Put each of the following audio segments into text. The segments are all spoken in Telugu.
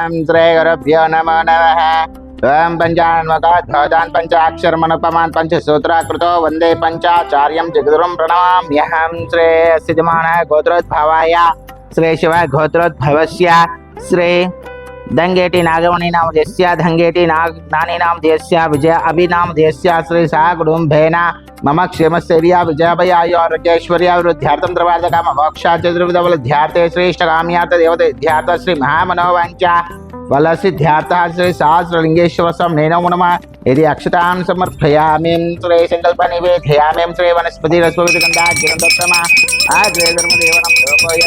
ॐ श्रीगुरुभ्यो नमो नमः। ॐ पञ्चान्वकान् पञ्चाक्षरमनुपमान् पञ्चसूत्राकृतो वंदे पञ्चाचार्यं जगदुरुं प्रणमाम्यहं श्रे सिद्धमानः गोत्रोद्भवाय। श्रीशिवगोत्रोद्भवस्य श्री దంగేటి నాగమణి నామ దేశ్య దంగేటి నాగ నాని నామ దేశ్య విజయ అభినామ దేశ్య శ్రీ సా కుటుంబేన మమ క్షేమశైర్య విజయభయాయోగ్యేశ్వర్య వృద్ధ్యార్థం ద్రవార్థకామ మోక్షా చతుర్విధవల ధ్యాతే శ్రేష్ఠ కామ్యార్థ దేవత ధ్యాత శ్రీ మహామనోవాంఛ వలసిద్ధ్యార్థ శ్రీ సహస్రలింగేశ్వర స్వామి నేనో నమ ఇది అక్షతాం సమర్పయామి శ్రీ సంకల్ప నివేదయామి శ్రీ వనస్పతి రస్వవిగంధా గిరందత్తమ ఆ ధర్మదేవనం లోకోయ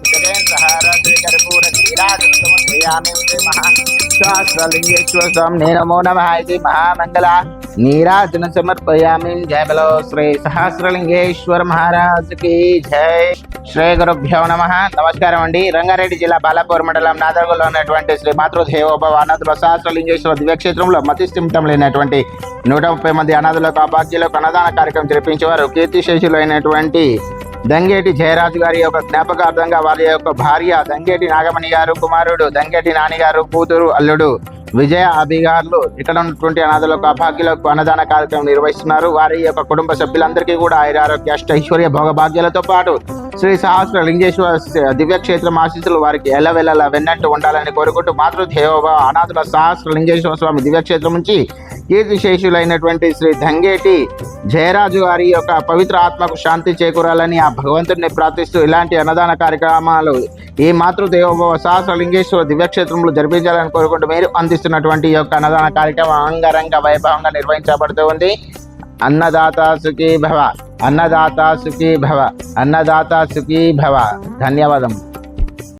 నమో నమ ఇది మహామంగళ నీరాజన సమర్పయామి జయ బలో శ్రీ సహస్రలింగేశ్వర మహారాజ్కి జై శ్రీ గురుభ్యో నమ నమస్కారం అండి। రంగారెడ్డి జిల్లా బాలాపూర్ మండలం నాదర్గులో ఉన్నటువంటి శ్రీ మాతృదేవోభవ అనాథుల సహస్రలింగేశ్వర దివ్యక్షేత్రంలో మతిస్థిమితం లేనటువంటి నూట ముప్పై మంది అనాథులకు అభాగ్యులకు అన్నదాన కార్యక్రమం జరిపించేవారు కీర్తిశేషులు అయినటువంటి దంగేటి జయరాజు గారి యొక్క జ్ఞాపకార్థంగా వారి యొక్క భార్య దంగేటి నాగమణి గారు కుమారుడు దంగేటి నాని గారు కూతురు అల్లుడు విజయ అభిగారులు ఇక్కడ ఉన్నటువంటి అనాథులకు అభాగ్యులకు అన్నదాన కార్యక్రమం నిర్వహిస్తున్నారు. వారి యొక్క కుటుంబ సభ్యులందరికీ కూడా ఆయురారోగ్య అష్ట ఐశ్వర్య భోగభాగ్యాలతో పాటు శ్రీ సహస్ర లింగేశ్వర దివ్యక్షేత్రం ఆశీస్సులు వారికి ఎల్లవెల్లలా వెన్నట్టు ఉండాలని కోరుకుంటూ మాతృదేవోభవ అనాథుల సహస్ర లింగేశ్వర స్వామి దివ్యక్షేత్రం నుంచి కీర్తిశేషులైనటువంటి శ్రీ దంగేటి జయరాజు గారి యొక్క పవిత్ర ఆత్మకు శాంతి చేకూరాలని ఆ భగవంతుడిని ప్రార్థిస్తూ ఇలాంటి అన్నదాన కార్యక్రమాలు ఈ మాతృదేవోభవ సహస్ర లింగేశ్వర దివ్యక్షేత్రంలో జరిపించాలని కోరుకుంటూ మీరు అందిస్తున్నటువంటి యొక్క అన్నదాన కార్యక్రమం అంగరంగ వైభవంగా నిర్వహించబడుతూ ఉంది. అన్నదాత సుఖీ భవ అన్నదాత సుఖీ భవ అన్నదాత సుఖీ భవ. ధన్యవాదం